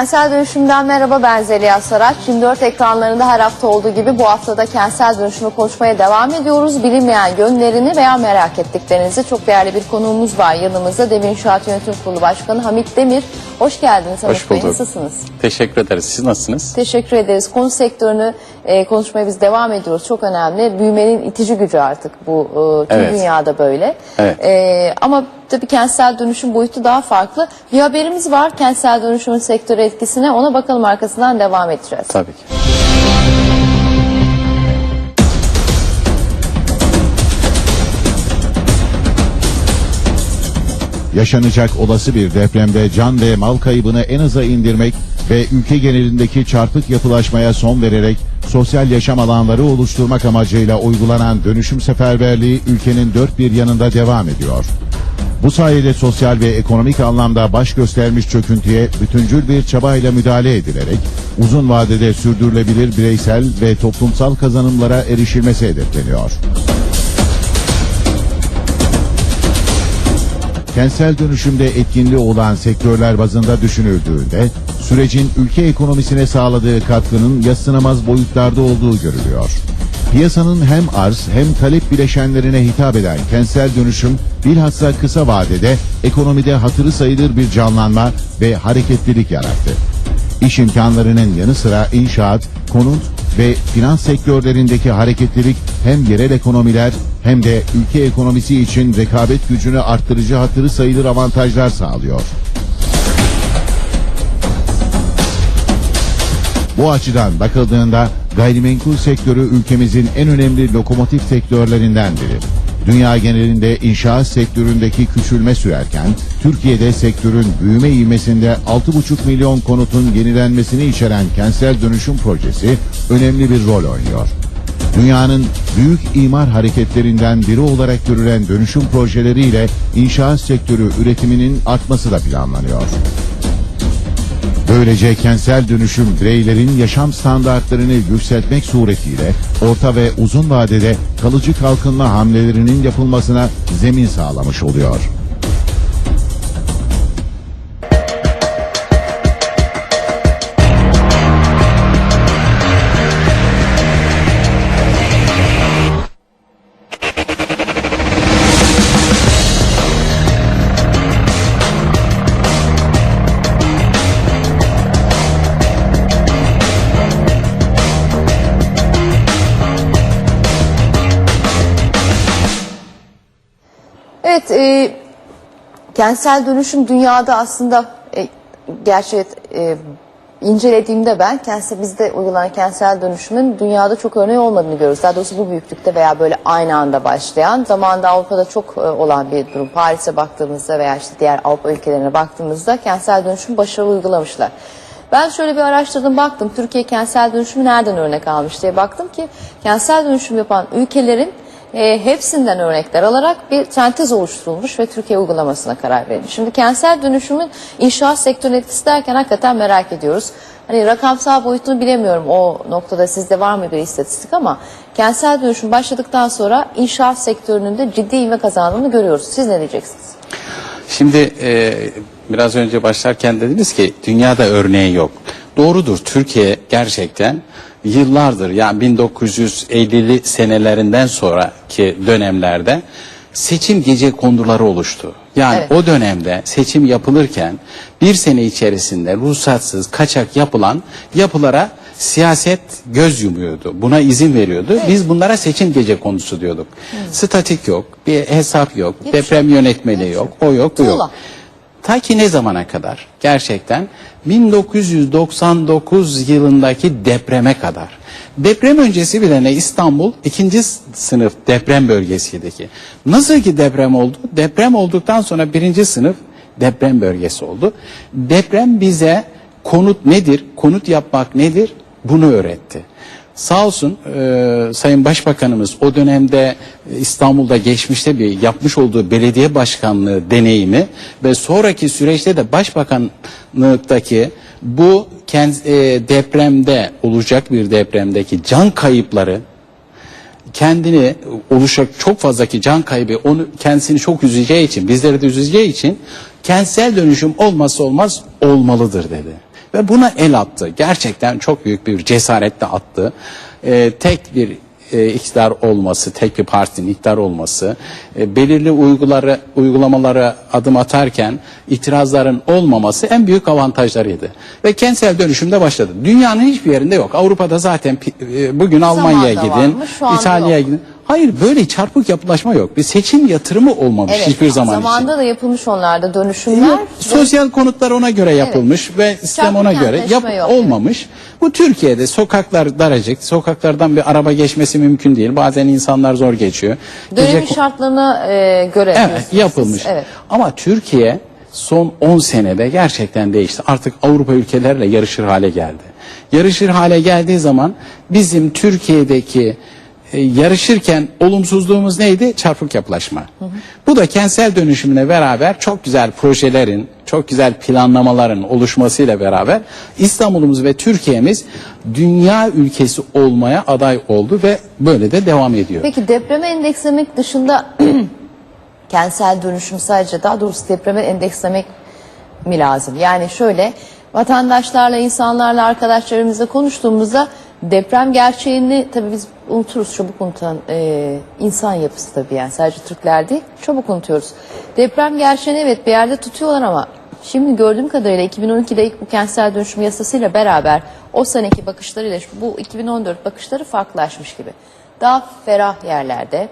Kentsel dönüşümden merhaba ben Zeliha Saraç. 24 ekranlarında her hafta olduğu gibi bu haftada kentsel dönüşümü konuşmaya devam ediyoruz. Bilinmeyen yönlerini veya merak ettiklerinizi çok değerli bir konuğumuz var yanımızda. Demir İnşaat Yönetim Kurulu Başkanı Hamit Demir. Hoş geldiniz Hamit Hoş Bey. bulduk. Nasılsınız? Teşekkür ederiz. Siz nasılsınız? Teşekkür ederiz. Konu sektörünü e, konuşmaya biz devam ediyoruz. Çok önemli. Büyümenin itici gücü artık bu e, tüm Evet. dünyada böyle. Evet. E, ama tabii kentsel dönüşüm boyutu daha farklı. Bir haberimiz var kentsel dönüşümün sektörü etkisine. Ona bakalım arkasından devam edeceğiz. Tabii ki. Yaşanacak olası bir depremde can ve mal kaybını en aza indirmek ve ülke genelindeki çarpık yapılaşmaya son vererek sosyal yaşam alanları oluşturmak amacıyla uygulanan dönüşüm seferberliği ülkenin dört bir yanında devam ediyor. Bu sayede sosyal ve ekonomik anlamda baş göstermiş çöküntüye bütüncül bir çabayla müdahale edilerek uzun vadede sürdürülebilir bireysel ve toplumsal kazanımlara erişilmesi hedefleniyor. Kentsel dönüşümde etkinliği olan sektörler bazında düşünüldüğünde sürecin ülke ekonomisine sağladığı katkının yadsınamaz boyutlarda olduğu görülüyor. Piyasanın hem arz hem talep bileşenlerine hitap eden kentsel dönüşüm bilhassa kısa vadede ekonomide hatırı sayılır bir canlanma ve hareketlilik yarattı. İş imkanlarının yanı sıra inşaat, konut ve finans sektörlerindeki hareketlilik hem yerel ekonomiler hem de ülke ekonomisi için rekabet gücünü arttırıcı hatırı sayılır avantajlar sağlıyor. Bu açıdan bakıldığında gayrimenkul sektörü ülkemizin en önemli lokomotif sektörlerinden biri. Dünya genelinde inşaat sektöründeki küçülme sürerken Türkiye'de sektörün büyüme ivmesinde 6,5 milyon konutun yenilenmesini içeren kentsel dönüşüm projesi önemli bir rol oynuyor. Dünyanın büyük imar hareketlerinden biri olarak görülen dönüşüm projeleriyle inşaat sektörü üretiminin artması da planlanıyor. Böylece kentsel dönüşüm bireylerin yaşam standartlarını yükseltmek suretiyle orta ve uzun vadede kalıcı kalkınma hamlelerinin yapılmasına zemin sağlamış oluyor. Evet, e, kentsel dönüşüm dünyada aslında e, gerçi e, incelediğimde ben kentsel bizde uygulanan kentsel dönüşümün dünyada çok örneği olmadığını görüyoruz. Daha doğrusu bu büyüklükte veya böyle aynı anda başlayan, zamanında Avrupa'da çok e, olan bir durum. Paris'e baktığımızda veya işte diğer Avrupa ülkelerine baktığımızda kentsel dönüşüm başarılı uygulamışlar. Ben şöyle bir araştırdım baktım Türkiye kentsel dönüşümü nereden örnek almış diye baktım ki kentsel dönüşüm yapan ülkelerin e, hepsinden örnekler alarak bir sentez oluşturulmuş ve Türkiye uygulamasına karar verilmiş. Şimdi kentsel dönüşümün inşaat sektörüne etkisi derken hakikaten merak ediyoruz. Hani rakamsal boyutunu bilemiyorum o noktada sizde var mı bir istatistik ama kentsel dönüşüm başladıktan sonra inşaat sektörünün de ciddi ivme kazandığını görüyoruz. Siz ne diyeceksiniz? Şimdi e, biraz önce başlarken dediniz ki dünyada örneği yok. Doğrudur. Türkiye gerçekten yıllardır yani 1950'li senelerinden sonraki dönemlerde seçim gece konduları oluştu. Yani Evet. o dönemde seçim yapılırken bir sene içerisinde ruhsatsız kaçak yapılan yapılara siyaset göz yumuyordu. Buna izin veriyordu. Biz bunlara seçim gece konusu diyorduk. Statik yok, bir hesap yok, Hiçbir deprem şey. yönetmeliği Hiçbir yok, şey. o yok, bu yok. Ta ki ne zamana kadar? Gerçekten 1999 yılındaki depreme kadar. Deprem öncesi bile ne İstanbul ikinci sınıf deprem bölgesiydi. Nasıl ki deprem oldu? Deprem olduktan sonra birinci sınıf deprem bölgesi oldu. Deprem bize konut nedir, konut yapmak nedir bunu öğretti. Sağ olsun e, Sayın Başbakanımız o dönemde e, İstanbul'da geçmişte bir yapmış olduğu belediye başkanlığı deneyimi ve sonraki süreçte de başbakanlıktaki bu kend- e, depremde olacak bir depremdeki can kayıpları kendini oluşacak çok fazlaki can kaybı onu kendisini çok üzeceği için bizleri de üzeceği için kentsel dönüşüm olmazsa olmaz olmalıdır dedi. Ve buna el attı. Gerçekten çok büyük bir cesaretle attı. Ee, tek bir e, iktidar olması, tek bir partinin iktidar olması, e, belirli uyguları, uygulamalara adım atarken itirazların olmaması en büyük avantajlarıydı. Ve kentsel dönüşümde başladı. Dünyanın hiçbir yerinde yok. Avrupa'da zaten e, bugün Almanya'ya gidin, İtalya'ya gidin. Hayır böyle çarpık yapılaşma yok. Bir seçim yatırımı olmamış Evet, hiçbir zaman için. Zamanında da yapılmış onlarda dönüşümler. Yok, sosyal konutlar ona göre yapılmış ve sistem Çarpık ona göre yap yok, olmamış. Bu Türkiye'de sokaklar daracık, sokaklardan bir araba geçmesi mümkün değil. Bazen insanlar zor geçiyor. Dönemin Gece- şartlarına e, göre Evet yapılmış. siz. Evet. Ama Türkiye son 10 senede gerçekten değişti. Artık Avrupa ülkelerle yarışır hale geldi. Yarışır hale geldiği zaman bizim Türkiye'deki e, yarışırken olumsuzluğumuz neydi? Çarpık yapılaşma. Bu da kentsel dönüşümle beraber çok güzel projelerin, çok güzel planlamaların oluşmasıyla beraber İstanbul'umuz ve Türkiye'miz dünya ülkesi olmaya aday oldu ve böyle de devam ediyor. Peki depreme endekslemek dışında kentsel dönüşüm sadece daha doğrusu depreme endekslemek mi lazım? Yani şöyle vatandaşlarla, insanlarla, arkadaşlarımızla konuştuğumuzda deprem gerçeğini tabii biz unuturuz, çabuk unutan e, insan yapısı tabii yani sadece Türkler değil, çabuk unutuyoruz. Deprem gerçeğini evet bir yerde tutuyorlar ama şimdi gördüğüm kadarıyla 2012'de ilk bu kentsel dönüşüm yasasıyla beraber o seneki bakışlarıyla bu 2014 bakışları farklılaşmış gibi. Daha ferah yerlerde,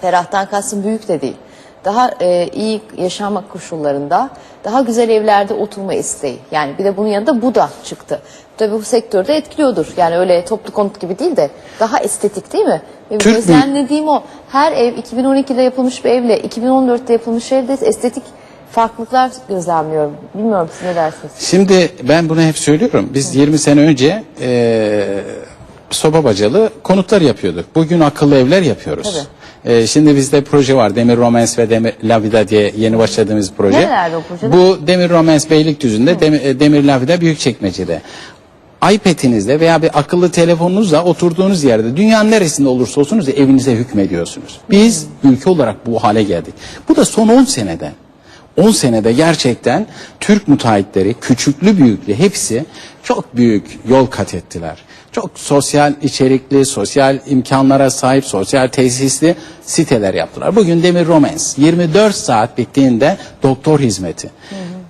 ferahtan kastım büyük de değil. Daha e, iyi yaşama koşullarında, daha güzel evlerde oturma isteği. Yani bir de bunun yanında bu da çıktı. Tabii bu sektörde etkiliyordur. Yani öyle toplu konut gibi değil de daha estetik değil mi? Türk gözlemlediğim o. Her ev 2012'de yapılmış bir evle 2014'te yapılmış evde estetik farklılıklar gözlemliyorum. Bilmiyorum siz ne dersiniz? Şimdi ben bunu hep söylüyorum. Biz 20 sene önce eee soba bacalı konutlar yapıyorduk. Bugün akıllı evler yapıyoruz. Eee, şimdi bizde proje var. Demir Romans ve Demir Lavida diye yeni başladığımız proje. Nerelerde o projeler? Bu Demir Romans Beylikdüzü'nde, Demir, e, Demir Lavida Büyükçekmece'de. iPad'inizle veya bir akıllı telefonunuzla oturduğunuz yerde dünyanın neresinde olursa olsunuz evinize hükmediyorsunuz. Biz ülke olarak bu hale geldik. Bu da son 10 senede. 10 senede gerçekten Türk müteahhitleri küçüklü büyüklü hepsi çok büyük yol kat ettiler. Çok sosyal içerikli, sosyal imkanlara sahip, sosyal tesisli siteler yaptılar. Bugün Demir Romans 24 saat bittiğinde doktor hizmeti.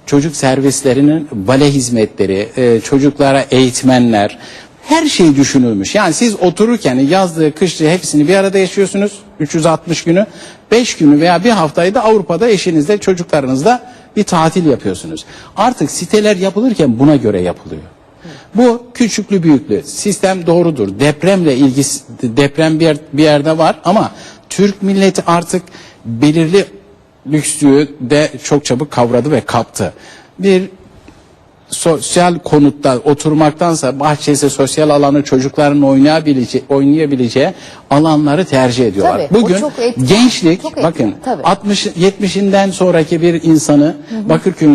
Çocuk servislerinin bale hizmetleri, e, çocuklara eğitmenler, her şey düşünülmüş. Yani siz otururken yazdığı kışlığı hepsini bir arada yaşıyorsunuz. 360 günü. 5 günü veya bir haftayı da Avrupa'da eşinizle çocuklarınızla bir tatil yapıyorsunuz. Artık siteler yapılırken buna göre yapılıyor. Bu küçüklü büyüklü sistem doğrudur. Depremle ilgisi deprem bir, yer- bir yerde var ama Türk milleti artık belirli lükslüğü de çok çabuk kavradı ve kaptı. Bir sosyal konutta oturmaktansa bahçesi, sosyal alanı çocukların oynayabileceği, oynayabileceği alanları tercih ediyorlar. Tabii, Bugün çok gençlik çok etkili, bakın tabii. 60 70'inden sonraki bir insanı Bakırköy'ün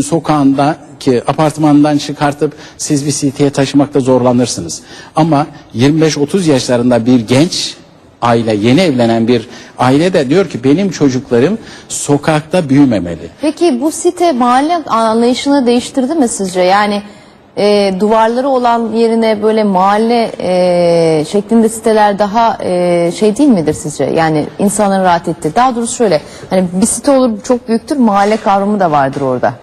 sokağındaki apartmandan çıkartıp siz bir siteye taşımakta zorlanırsınız. Ama 25-30 yaşlarında bir genç aile yeni evlenen bir aile de diyor ki benim çocuklarım sokakta büyümemeli. Peki bu site mahalle anlayışını değiştirdi mi sizce? Yani e, duvarları olan yerine böyle mahalle e, şeklinde siteler daha e, şey değil midir sizce? Yani insanların rahat ettiği. Daha doğrusu şöyle hani bir site olur çok büyüktür mahalle kavramı da vardır orada.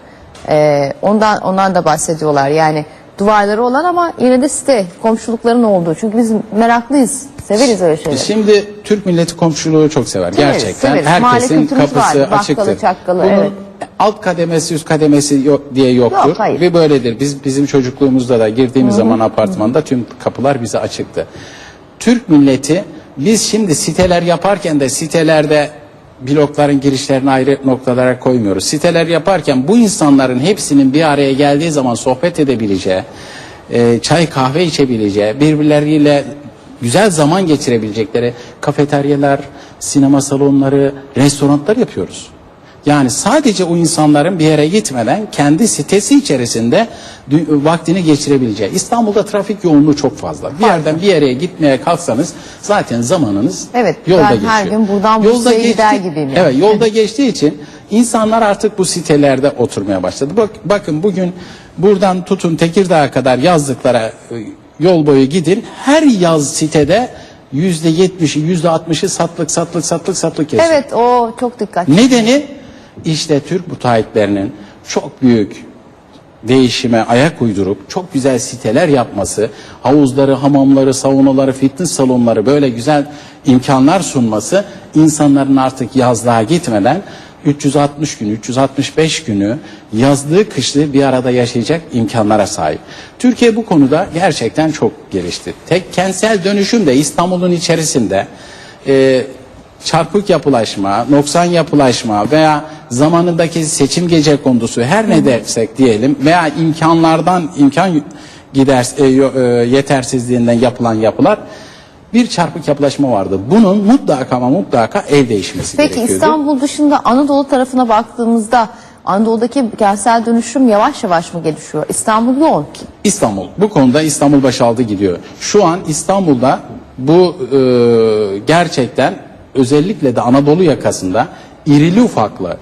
E, ondan ondan da bahsediyorlar. Yani duvarları olan ama yine de site komşulukların olduğu. Çünkü biz meraklıyız. Severiz öyle şeyleri. Şimdi Türk milleti komşuluğu çok sever. Severiz, Gerçekten severiz. Herkesin kapısı var. Bakkalı, açıktır. çakkalı, Bunun evet. alt kademesi üst kademesi yok diye yoktur. Yok, hayır. Ve böyledir. Biz bizim çocukluğumuzda da girdiğimiz zaman apartmanda tüm kapılar bize açıktı. Türk milleti biz şimdi siteler yaparken de sitelerde blokların girişlerini ayrı noktalara koymuyoruz. Siteler yaparken bu insanların hepsinin bir araya geldiği zaman sohbet edebileceği, e, çay kahve içebileceği, birbirleriyle güzel zaman geçirebilecekleri kafeteryalar, sinema salonları, restoranlar yapıyoruz. Yani sadece o insanların bir yere gitmeden kendi sitesi içerisinde vaktini geçirebileceği. İstanbul'da trafik yoğunluğu çok fazla. Bir yerden bir yere gitmeye kalksanız zaten zamanınız Evet, yolda ben geçiyor. her gün buradan Bursa'ya gider gibiyim yani. Evet, yolda geçtiği için İnsanlar artık bu sitelerde oturmaya başladı. Bak, bakın bugün buradan tutun Tekirdağ'a kadar yazlıklara e, yol boyu gidin. Her yaz sitede yüzde yetmişi, yüzde altmışı satlık, satlık, satlık, satlık yazıyor. Evet o çok dikkat. Nedeni işte Türk müteahhitlerinin çok büyük değişime ayak uydurup çok güzel siteler yapması, havuzları, hamamları, saunaları, fitness salonları böyle güzel imkanlar sunması insanların artık yazlığa gitmeden 360 gün, 365 günü yazlığı kışlığı bir arada yaşayacak imkanlara sahip. Türkiye bu konuda gerçekten çok gelişti. Tek kentsel dönüşüm de İstanbul'un içerisinde e, çarpık yapılaşma, noksan yapılaşma veya zamanındaki seçim gece kondusu her ne dersek diyelim veya imkanlardan imkan gider e, e, yetersizliğinden yapılan yapılar bir çarpık yapılaşma vardı. Bunun mutlaka ama mutlaka el değişmesi Peki gerekiyordu. İstanbul dışında Anadolu tarafına baktığımızda Anadolu'daki kentsel dönüşüm yavaş yavaş mı gelişiyor? İstanbul yoğun. İstanbul. Bu konuda İstanbul başaldı gidiyor. Şu an İstanbul'da bu e, gerçekten özellikle de Anadolu yakasında irili ufaklı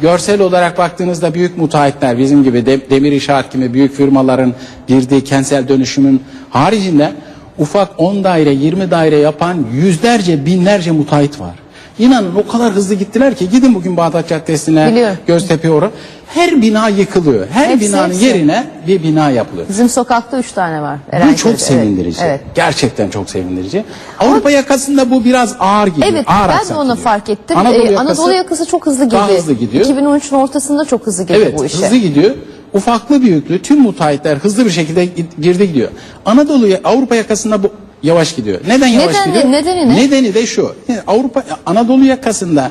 görsel olarak baktığınızda büyük müteahhitler bizim gibi de, demir inşaat gibi büyük firmaların girdiği kentsel dönüşümün haricinde ufak 10 daire 20 daire yapan yüzlerce binlerce müteahhit var. İnanın o kadar hızlı gittiler ki gidin bugün Bağdat Caddesi'ne. Göztepe oraya her bina yıkılıyor. Her Hepsi, binanın hepsi. yerine bir bina yapılıyor. Bizim sokakta üç tane var. Bu Erenköy'de. çok Evet, sevindirici. Evet. Gerçekten çok sevindirici. Avrupa yakasında bu biraz ağır gidiyor. Evet ağır ben de onu gidiyor. fark ettim. Anadolu, Ee, yakası, Anadolu yakası çok hızlı daha gidiyor. hızlı gidiyor. 2013'ün ortasında çok hızlı girdi Evet bu işe. hızlı gidiyor. Ufaklı büyüklü tüm müteahhitler hızlı bir şekilde girdi gidiyor. Anadolu Avrupa yakasında bu yavaş gidiyor. Neden yavaş Nedeni- gidiyor? nedeni ne? Nedeni de şu. Yani Avrupa Anadolu yakasında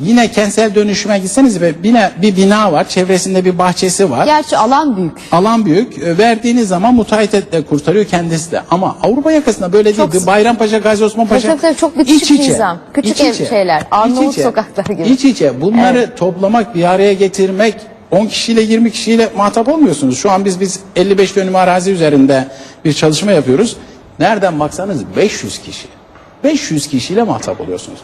yine kentsel dönüşüme gitseniz ve yine bir bina var. Çevresinde bir bahçesi var. Gerçi alan büyük. Alan büyük. E, Verdiğiniz zaman müteahhit de kurtarıyor kendisi de. Ama Avrupa yakasında böyle Çok değil. Bayrampaşa, Gazi Osman Paşa. Tabii, çok bitişik nizam. Küçük ev şeyler, Arnavut sokaklar gibi. İç içe. Bunları toplamak, bir araya getirmek 10 kişiyle 20 kişiyle muhatap olmuyorsunuz. Şu an biz biz 55 dönüm arazi üzerinde bir çalışma yapıyoruz. Nereden baksanız 500 kişi. 500 kişiyle muhatap oluyorsunuz.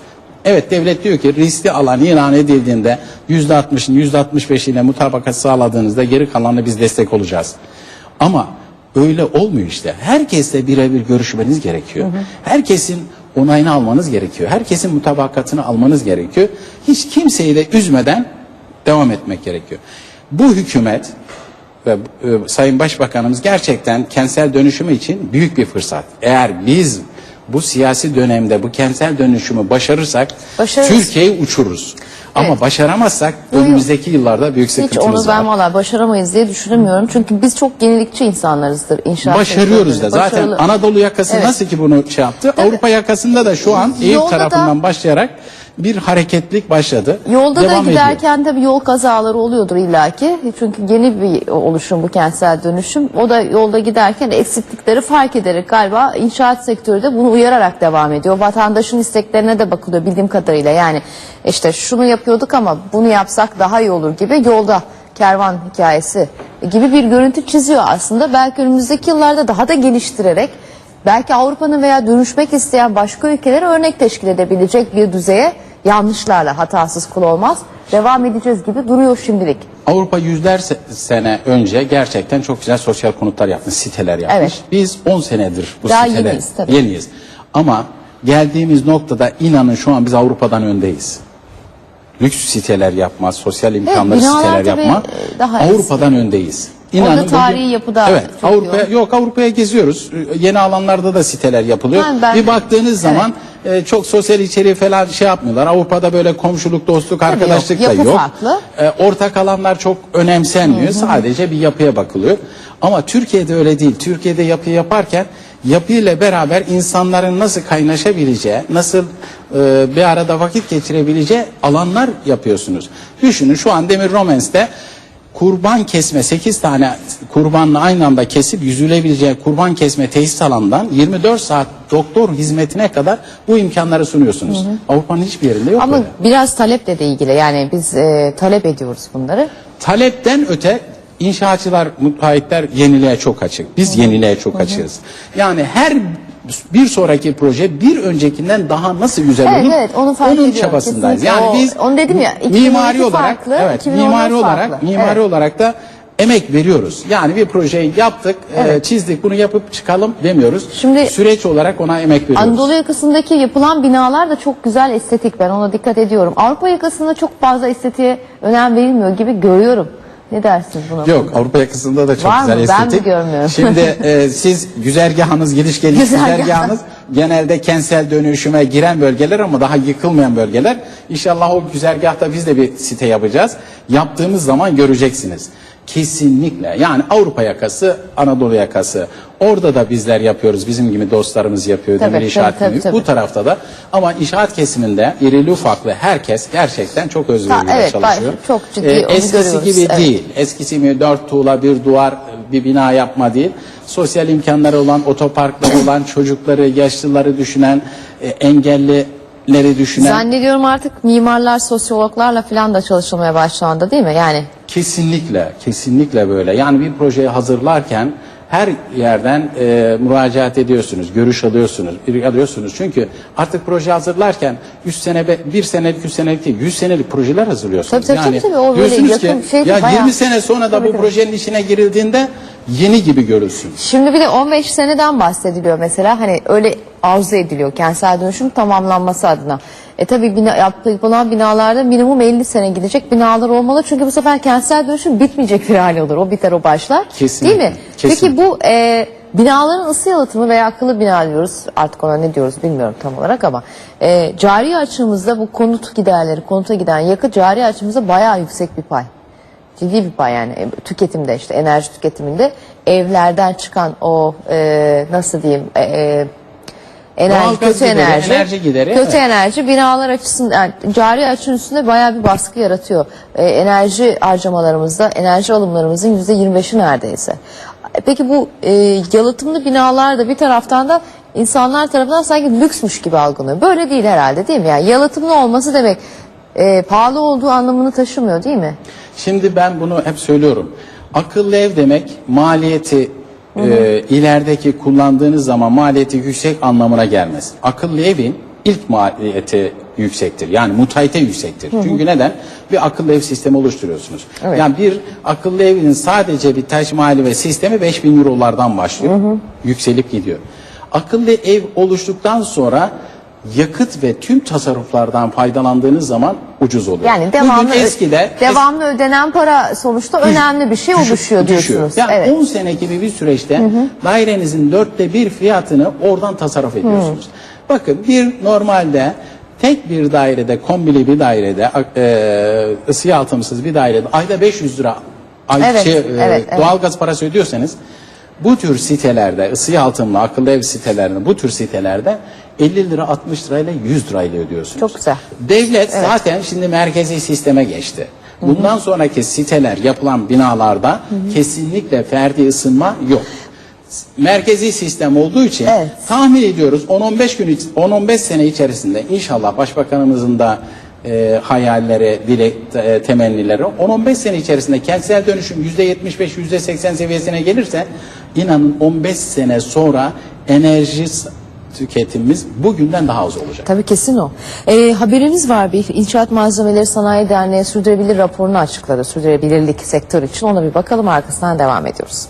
Evet devlet diyor ki riskli alan ilan edildiğinde %60'ın %65'iyle mutabakat sağladığınızda geri kalanına biz destek olacağız. Ama öyle olmuyor işte. Herkesle birebir görüşmeniz gerekiyor. Herkesin onayını almanız gerekiyor. Herkesin mutabakatını almanız gerekiyor. Hiç kimseyi de üzmeden devam etmek gerekiyor. Bu hükümet ve e, Sayın Başbakanımız gerçekten kentsel dönüşümü için büyük bir fırsat. Eğer biz bu siyasi dönemde bu kentsel dönüşümü başarırsak Başarırız. Türkiye'yi uçururuz. Ama Evet. başaramazsak Yok, önümüzdeki yıllarda büyük Hiç sıkıntımız onu var. ben valla başaramayız diye düşünemiyorum. Çünkü biz çok yenilikçi insanlarızdır inşaat Başarıyoruz da zaten Başarılı. Anadolu yakası Evet. nasıl ki bunu şey yaptı. Avrupa yakasında da şu an Eyüp Yolda da- tarafından başlayarak bir hareketlik başladı. Yolda Devam da ediyor. giderken tabii yol kazaları oluyordur illaki. Çünkü yeni bir oluşum bu kentsel dönüşüm. O da yolda giderken eksiklikleri fark ederek galiba inşaat sektörü de bunu uyararak devam ediyor. Vatandaşın isteklerine de bakılıyor bildiğim kadarıyla. Yani işte şunu yapıyorduk ama bunu yapsak daha iyi olur gibi yolda kervan hikayesi gibi bir görüntü çiziyor aslında. Belki önümüzdeki yıllarda daha da geliştirerek belki Avrupa'nın veya dönüşmek isteyen başka ülkelere örnek teşkil edebilecek bir düzeye yanlışlarla hatasız kul olmaz devam edeceğiz gibi duruyor şimdilik. Avrupa yüzler se- sene önce gerçekten çok güzel sosyal konutlar yapmış, siteler yapmış. Evet. Biz 10 senedir bu Daha siteler yeniyiz tabii. yeniyiz. Ama geldiğimiz noktada inanın şu an biz Avrupa'dan öndeyiz. Lüks siteler yapma, sosyal imkanları binalar siteler yapma. e, daha Avrupa'dan öndeyiz. Orada tarihi yapı da Evet, Avrupa'ya yok Avrupa'ya geziyoruz. Yeni alanlarda da siteler yapılıyor. Ben- ben- bir baktığınız Evet. zaman e, çok sosyal içeriği falan şey yapmıyorlar. Avrupa'da böyle komşuluk, dostluk, Tabii yok. arkadaşlık da Yapı yok. farklı. E, ortak alanlar çok önemsenmiyor. Sadece bir yapıya bakılıyor. Ama Türkiye'de öyle değil. Türkiye'de yapı yaparken yapıyla beraber insanların nasıl kaynaşabileceği, nasıl e, bir arada vakit geçirebileceği alanlar yapıyorsunuz. Düşünün şu an Demir Romens'te kurban kesme 8 tane kurbanla aynı anda kesip yüzülebileceği kurban kesme tesis alanından 24 saat doktor hizmetine kadar bu imkanları sunuyorsunuz. Avrupa'nın hiçbir yerinde yok Ama böyle. biraz taleple de ilgili yani biz e, talep ediyoruz bunları. Talepten öte inşaatçılar, müteahhitler yeniliğe çok açık. Biz yeniliğe çok açığız. Yani her bir sonraki proje bir öncekinden daha nasıl güzel Evet, olur? evet, onu fark onun ediyorum. çabasındayız. Kesinlikle. Yani O- biz onu dedim ya, 2012 mimari olarak farklı, evet, 2014 mimari olarak farklı. mimari Evet. olarak da emek veriyoruz. Yani bir projeyi yaptık, e, Evet. çizdik, bunu yapıp çıkalım demiyoruz. Şimdi- süreç olarak ona emek veriyoruz. Anadolu yakasındaki yapılan binalar da çok güzel estetik. Ben ona dikkat ediyorum. Avrupa yakasında çok fazla estetiğe önem verilmiyor gibi görüyorum. Ne dersiniz buna? Yok Avrupa yakasında da çok Var güzel mı? Ben mi estetik. görmüyorum? Şimdi e, siz güzergahınız gidiş geliş Güzergah. güzergahınız genelde kentsel dönüşüme giren bölgeler ama daha yıkılmayan bölgeler. İnşallah o güzergahta biz de bir site yapacağız. Yaptığımız zaman göreceksiniz. Kesinlikle yani Avrupa yakası, Anadolu yakası. Orada da bizler yapıyoruz. Bizim gibi dostlarımız yapıyor. Tabii, Demir inşaat tabii, tabii. Bu tarafta da ama inşaat kesiminde irili ufaklı herkes gerçekten çok özveriyle evet, çalışıyor. ben çok ciddi Ee, eskisi gibi evet. değil. Eskisi gibi dört tuğla bir duvar bir bina yapma değil. Sosyal imkanları olan, otoparkları olan, çocukları, yaşlıları düşünen, e, engellileri düşünen Zannediyorum artık mimarlar, sosyologlarla falan da çalışılmaya başlandı değil mi? Yani kesinlikle, kesinlikle böyle. Yani bir projeyi hazırlarken her yerden e, müracaat ediyorsunuz, görüş alıyorsunuz, alıyorsunuz. Çünkü artık proje hazırlarken 3 sene, bir senelik, 3 senelik değil, 100 senelik projeler hazırlıyorsunuz. Tabii, tabii, yani tabii. O böyle diyorsunuz yakın ki, şey ya bayağı- 20 sene sonra da bu projenin içine girildiğinde yeni gibi görülsün. Şimdi bir de 15 seneden bahsediliyor mesela hani öyle arzu ediliyor kentsel dönüşüm tamamlanması adına. E tabi bina, yapı- yapılan binalarda minimum 50 sene gidecek binalar olmalı çünkü bu sefer kentsel dönüşüm bitmeyecek bir hal olur. O biter o başlar. Kesinlikle, Değil mi? kesinlikle. Peki bu e, binaların ısı yalıtımı veya akıllı bina diyoruz artık ona ne diyoruz bilmiyorum tam olarak ama e, cari açığımızda bu konut giderleri konuta giden yakıt cari açığımızda bayağı yüksek bir pay. Ciddi bir pay yani E, tüketimde işte enerji tüketiminde evlerden çıkan o e, nasıl diyeyim e, e, enerji Doğalgaz kötü gideri, enerji enerji gideri, kötü evet. enerji binalar açısından yani cari açının üstünde bayağı bir baskı yaratıyor. E, enerji harcamalarımızda enerji alımlarımızın yüzde 25'i neredeyse. E, Peki bu e, yalıtımlı binalar da bir taraftan da insanlar tarafından sanki lüksmüş gibi algılanıyor. Böyle değil herhalde değil mi? Yani yalıtımlı olması demek e, pahalı olduğu anlamını taşımıyor değil mi? Şimdi ben bunu hep söylüyorum. Akıllı ev demek maliyeti e, ilerideki kullandığınız zaman maliyeti yüksek anlamına gelmez. Akıllı evin ilk maliyeti yüksektir. Yani mutalite yüksektir. Çünkü neden? Bir akıllı ev sistemi oluşturuyorsunuz. Evet. Yani bir akıllı evinin sadece bir taşmali ve sistemi 5000 eurolardan başlıyor. Yükselip gidiyor. Akıllı ev oluştuktan sonra yakıt ve tüm tasarruflardan faydalandığınız zaman ucuz oluyor. Yani devamlı Bugün eskide devamlı ödenen para sonuçta önemli bir şey Düşük- oluşuyor düşüyor. diyorsunuz. Yani evet. 10 sene gibi bir süreçte dairenizin dörtte bir fiyatını oradan tasarruf ediyorsunuz. Bakın bir normalde tek bir dairede kombili bir dairede e, ısı yalıtımsız bir dairede ayda 500 lira ay, Evet, şey, e, evet, evet. doğalgaz parası ödüyorsanız bu tür sitelerde ısı yalıtımlı akıllı ev sitelerinde bu tür sitelerde 50 lira 60 lirayla 100 lirayla ödüyorsunuz. Çok güzel. Devlet zaten şimdi merkezi sisteme geçti. Bundan sonraki siteler yapılan binalarda kesinlikle ferdi ısınma yok. Merkezi sistem olduğu için Evet. tahmin ediyoruz 10-15 gün iç- 10-15 sene içerisinde inşallah başbakanımızın da e, hayalleri, dilek, e, temennileri 10-15 sene içerisinde kentsel dönüşüm %75 %80 seviyesine gelirse inanın 15 sene sonra enerji tüketimimiz bugünden daha az olacak. Tabii kesin o. Ee, haberiniz var bir İnşaat Malzemeleri Sanayi Derneği sürdürülebilir raporunu açıkladı. Sürdürülebilirlik sektör için ona bir bakalım arkasından devam ediyoruz.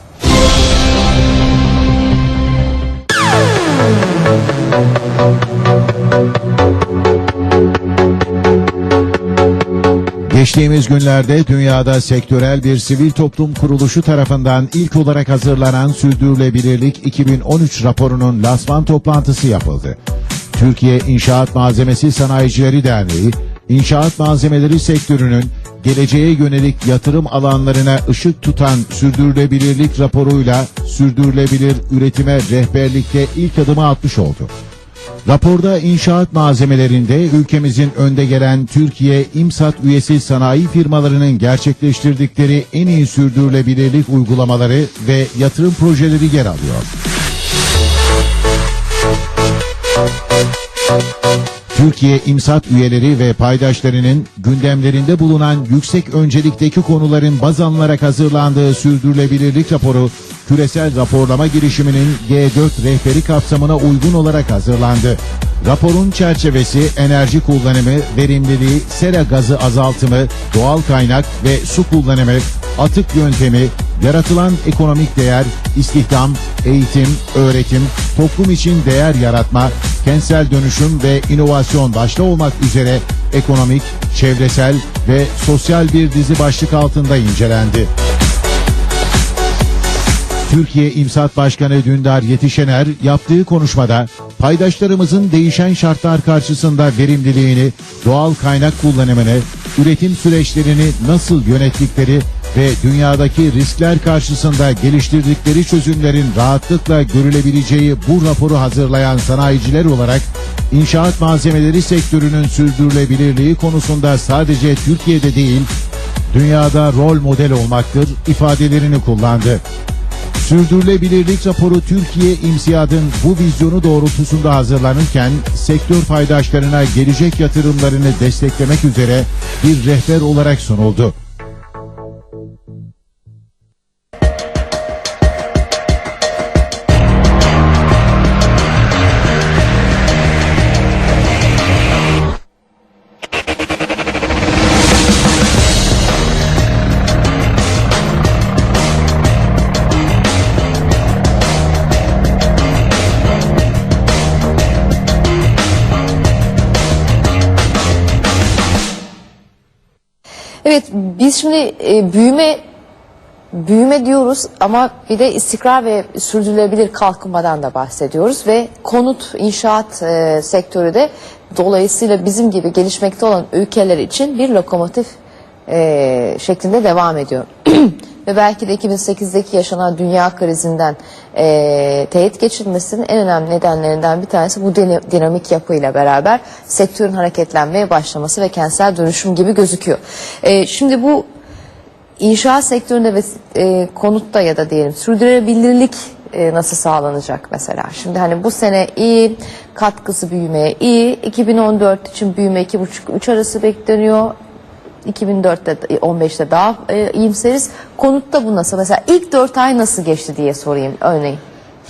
Geçtiğimiz günlerde dünyada sektörel bir sivil toplum kuruluşu tarafından ilk olarak hazırlanan Sürdürülebilirlik 2013 raporunun lansman toplantısı yapıldı. Türkiye İnşaat Malzemesi Sanayicileri Derneği, inşaat malzemeleri sektörünün geleceğe yönelik yatırım alanlarına ışık tutan sürdürülebilirlik raporuyla sürdürülebilir üretime rehberlikte ilk adımı atmış oldu. Raporda inşaat malzemelerinde ülkemizin önde gelen Türkiye İMSAT üyesi sanayi firmalarının gerçekleştirdikleri en iyi sürdürülebilirlik uygulamaları ve yatırım projeleri yer alıyor. Türkiye İMSAT üyeleri ve paydaşlarının gündemlerinde bulunan yüksek öncelikteki konuların baz alınarak hazırlandığı sürdürülebilirlik raporu küresel raporlama girişiminin G4 rehberi kapsamına uygun olarak hazırlandı. Raporun çerçevesi enerji kullanımı, verimliliği, sera gazı azaltımı, doğal kaynak ve su kullanımı, atık yöntemi, yaratılan ekonomik değer, istihdam, eğitim, öğretim, toplum için değer yaratma, kentsel dönüşüm ve inovasyon başta olmak üzere ekonomik, çevresel ve sosyal bir dizi başlık altında incelendi. Türkiye İmsat Başkanı Dündar Yetişener yaptığı konuşmada paydaşlarımızın değişen şartlar karşısında verimliliğini, doğal kaynak kullanımını, üretim süreçlerini nasıl yönettikleri ve dünyadaki riskler karşısında geliştirdikleri çözümlerin rahatlıkla görülebileceği bu raporu hazırlayan sanayiciler olarak inşaat malzemeleri sektörünün sürdürülebilirliği konusunda sadece Türkiye'de değil, dünyada rol model olmaktır ifadelerini kullandı. Sürdürülebilirlik raporu Türkiye İmsiyad'ın bu vizyonu doğrultusunda hazırlanırken sektör paydaşlarına gelecek yatırımlarını desteklemek üzere bir rehber olarak sunuldu. Şimdi e, büyüme büyüme diyoruz ama bir de istikrar ve sürdürülebilir kalkınmadan da bahsediyoruz ve konut inşaat e, sektörü de dolayısıyla bizim gibi gelişmekte olan ülkeler için bir lokomotif e, şeklinde devam ediyor. ve belki de 2008'deki yaşanan dünya krizinden e, teyit geçirmesinin en önemli nedenlerinden bir tanesi bu dinamik yapıyla beraber sektörün hareketlenmeye başlaması ve kentsel dönüşüm gibi gözüküyor. E, şimdi bu İnşaat sektöründe ve e, konutta ya da diyelim sürdürülebilirlik e, nasıl sağlanacak mesela? Şimdi hani bu sene iyi, katkısı büyümeye iyi. 2014 için büyüme 2,5-3 arası bekleniyor. 2004'te 15'te daha e, iyimseriz. Konutta bu nasıl? Mesela ilk 4 ay nasıl geçti diye sorayım örneğin.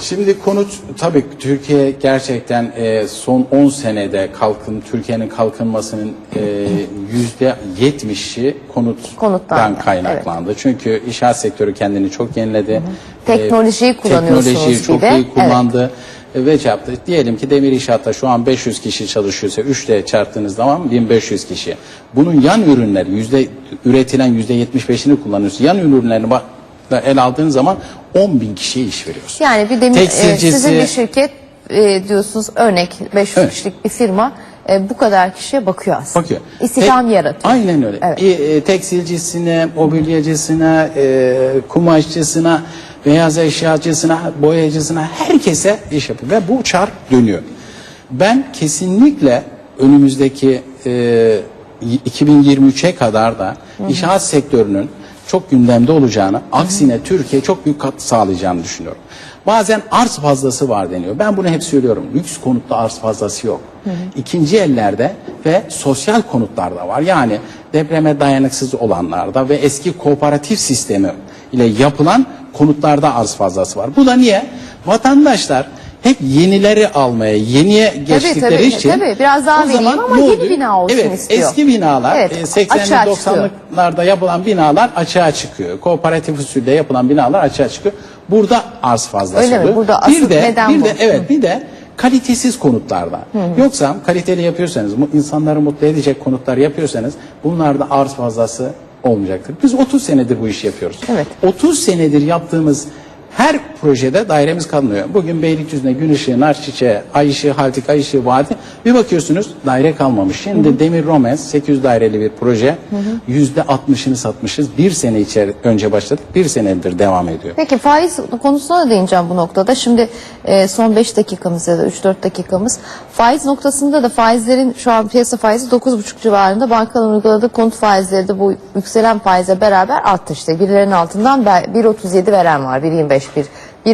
Şimdi konut tabii Türkiye gerçekten e, son 10 senede kalkın Türkiye'nin kalkınmasının e, yüzde 70'i konuttan Konuttan, kaynaklandı. Çünkü inşaat sektörü kendini çok yeniledi. Teknolojiyi kullanıyorsunuz Teknolojiyi çok iyi kullandı. Ve şey yaptı. Diyelim ki demir inşaatta şu an 500 kişi çalışıyorsa 3 ile çarptığınız zaman 1500 kişi. Bunun yan ürünleri yüzde üretilen yüzde 75'ini kullanıyorsun. Yan ürünlerini bak el aldığın zaman 10 bin kişiye iş veriyorsun. Yani bir demir e, sizin bir şirket e, diyorsunuz örnek 500 Evet. kişilik bir firma e, bu kadar kişiye bakıyor aslında. Bakıyor. İstihdam Tek- yaratıyor. Aynen öyle. Evet. E, e, tekstilcisine, mobilyacısına, e, kumaşçısına, beyaz eşyacısına, boyacısına herkese iş yapıyor. Ve bu çark dönüyor. Ben kesinlikle önümüzdeki e, 2023'e kadar da inşaat sektörünün çok gündemde olacağını, aksine Türkiye çok büyük katkı sağlayacağını düşünüyorum. Bazen arz fazlası var deniyor. Ben bunu hep söylüyorum. Lüks konutta arz fazlası yok. İkinci ellerde ve sosyal konutlarda var. Yani depreme dayanıksız olanlarda ve eski kooperatif sistemi ile yapılan konutlarda arz fazlası var. Bu da niye? Vatandaşlar hep yenileri almaya, yeniye geçtikleri tabii, için tabii. Biraz daha o zaman ama yeni bina olsun evet, istiyor. Eski binalar Evet, e, açığa 80'li çıkıyor. 90'lıklarda yapılan binalar açığa çıkıyor. Kooperatif usulde yapılan binalar açığa çıkıyor. Burada arz fazlası Öyle mi? oluyor. Burada asıl bir de, neden bir bu. de evet bir de kalitesiz konutlarda. Yoksa kaliteli yapıyorsanız, insanları mutlu edecek konutlar yapıyorsanız bunlarda arz fazlası olmayacaktır. Biz 30 senedir bu işi yapıyoruz. Evet. 30 senedir yaptığımız her projede dairemiz kalmıyor. Bugün Beylikdüzü'ne gün ışığı, nar çiçeği, ay ışığı, haltik, ay ışığı, vadi. Bir bakıyorsunuz daire kalmamış. Şimdi Demir Romez 800 daireli bir proje. Yüzde 60'ını satmışız. Bir sene içeri önce başladık. Bir senedir devam ediyor. Peki faiz konusuna da değineceğim bu noktada. Şimdi e, son 5 dakikamız ya da 3-4 dakikamız. Faiz noktasında da faizlerin şu an piyasa faizi 9,5 civarında. Bankaların uyguladığı konut faizleri de bu yükselen faize beraber arttı. İşte birilerinin altından be- 1.37 veren var, 1.25, 1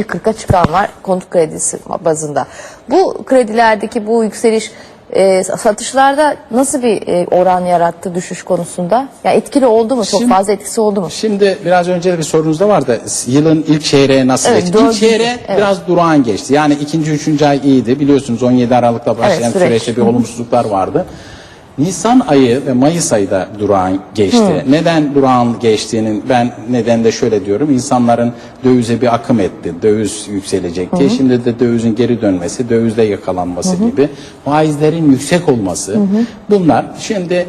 1.40'a çıkan var konut kredisi bazında. Bu kredilerdeki bu yükseliş e, satışlarda nasıl bir e, oran yarattı düşüş konusunda? Ya etkili oldu mu? Çok Şimdi- fazla etkisi oldu mu? Şimdi biraz önce de bir sorunuzda vardı. Yılın ilk çeyreği nasıl Evet, geçti? İlk çeyreğe evet. biraz durağan geçti. Yani ikinci, üçüncü ay iyiydi. Biliyorsunuz 17 Aralık'ta başlayan Evet, süreç. süreçte bir olumsuzluklar vardı. Nisan ayı ve Mayıs ayı da durağan geçti. Neden durağan geçtiğinin ben neden de şöyle diyorum. İnsanların dövize bir akım etti. Döviz yükselecekti. Şimdi de dövizin geri dönmesi, dövizde yakalanması gibi. Faizlerin yüksek olması. Bunlar şimdi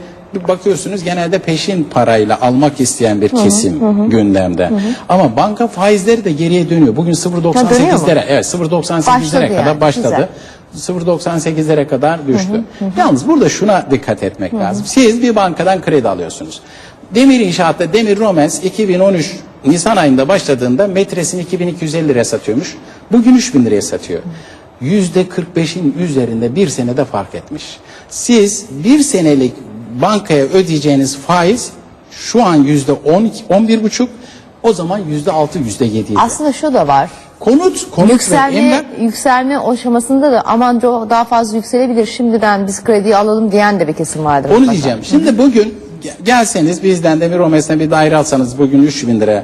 bakıyorsunuz genelde peşin parayla almak isteyen bir kesim gündemde. Ama banka faizleri de geriye dönüyor. Bugün Ha, dönüyor mu? 0.98'lere evet 0.98'lere Başladı kadar yani, başladı. güzel. 0.98'lere kadar düştü. Yalnız burada şuna dikkat etmek lazım. Siz bir bankadan kredi alıyorsunuz. Demir İnşaat'ta Demir Romans 2013 Nisan ayında başladığında metresini 2250 liraya satıyormuş. Bugün 3000 liraya satıyor. %45'in üzerinde bir senede fark etmiş. Siz bir senelik bankaya ödeyeceğiniz faiz şu an yüzde 12, 11 buçuk o zaman yüzde 6, yüzde 7. Aslında şu da var. Konut, konut ve Yükselme, emlak yükselme aşamasında da aman daha fazla yükselebilir şimdiden biz krediyi alalım diyen de bir kesim vardır. Onu mutlaka. diyeceğim. Şimdi bugün ge- gelseniz bizden Demir Romes'ten bir daire alsanız bugün 3000 lira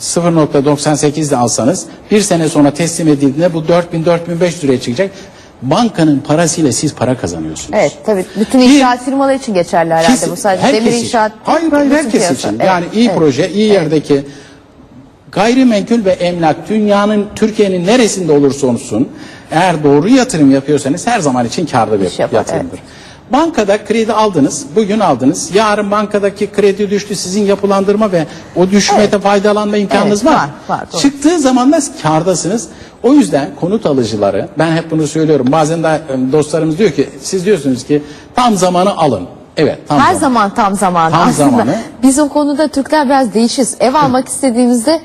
0.98 de alsanız bir sene sonra teslim edildiğinde bu 4000 4500 liraya çıkacak. Bankanın parasıyla siz para kazanıyorsunuz. Evet tabii bütün Bir- inşaat firmaları için geçerli herhalde Kesin- bu sadece demir inşaat. Hayır hayır herkes piyasa. için. Evet, Yani iyi evet. proje, iyi yerdeki gayrimenkul ve emlak dünyanın Türkiye'nin neresinde olursa olsun eğer doğru yatırım yapıyorsanız her zaman için karlı bir İş yapar, yatırımdır. Bankada kredi aldınız, bugün aldınız. Yarın bankadaki kredi düştü, sizin yapılandırma ve o düşmede faydalanma imkanınız Evet, var. var, var, doğru. Çıktığı zaman da kardasınız. O yüzden konut alıcıları, ben hep bunu söylüyorum. Bazen de e, dostlarımız diyor ki, siz diyorsunuz ki tam zamanı alın. Evet, tam Her zamanı. zaman tam zamanı. Tam Aslında zamanı. biz o konuda Türkler biraz değişiz. Ev almak istediğimizde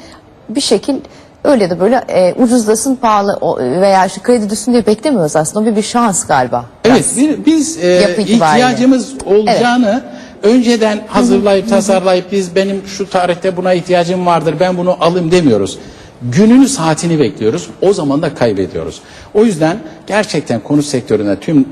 bir şekil öyle de böyle e, ucuzlasın pahalı o- veya işte kredi düşsün diye beklemiyoruz aslında. O bir, bir şans galiba. Evet, bir, biz e, ihtiyacımız olacağını önceden hazırlayıp tasarlayıp biz benim şu tarihte buna ihtiyacım vardır ben bunu alayım demiyoruz. Gününü saatini bekliyoruz. O zaman da kaybediyoruz. O yüzden gerçekten konut sektöründe tüm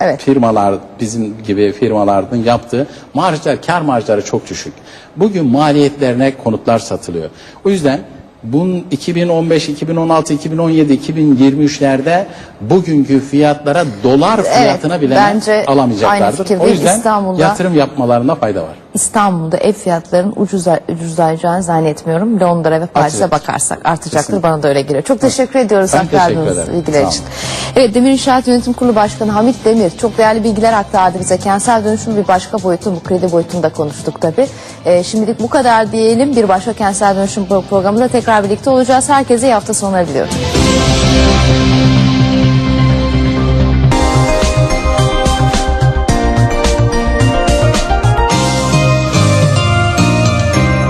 Evet. firmalar bizim gibi firmaların yaptığı marjlar, kar marjları çok düşük. Bugün maliyetlerine konutlar satılıyor. O yüzden bunun 2015, 2016, 2017, 2023'lerde bugünkü fiyatlara dolar fiyatına bile bence aynı alamayacaklardır. O yüzden İstanbul'da- yatırım yapmalarında fayda var. İstanbul'da ev fiyatlarının ucuz, ucuzlayacağını zannetmiyorum. Londra ve Paris'e bakarsak artacaktır. Kesinlikle. Bana da öyle geliyor. Çok teşekkür ediyoruz Ben teşekkür aktardığınız bilgiler Sağ için. olun. Evet Demir İnşaat Yönetim Kurulu Başkanı Hamit Demir çok değerli bilgiler aktardı bize. Kentsel dönüşümün bir başka boyutu bu kredi boyutunu da konuştuk tabii. Ee, şimdilik bu kadar diyelim. Bir başka kentsel dönüşüm pro- programında tekrar birlikte olacağız. Herkese iyi hafta sonları diliyorum.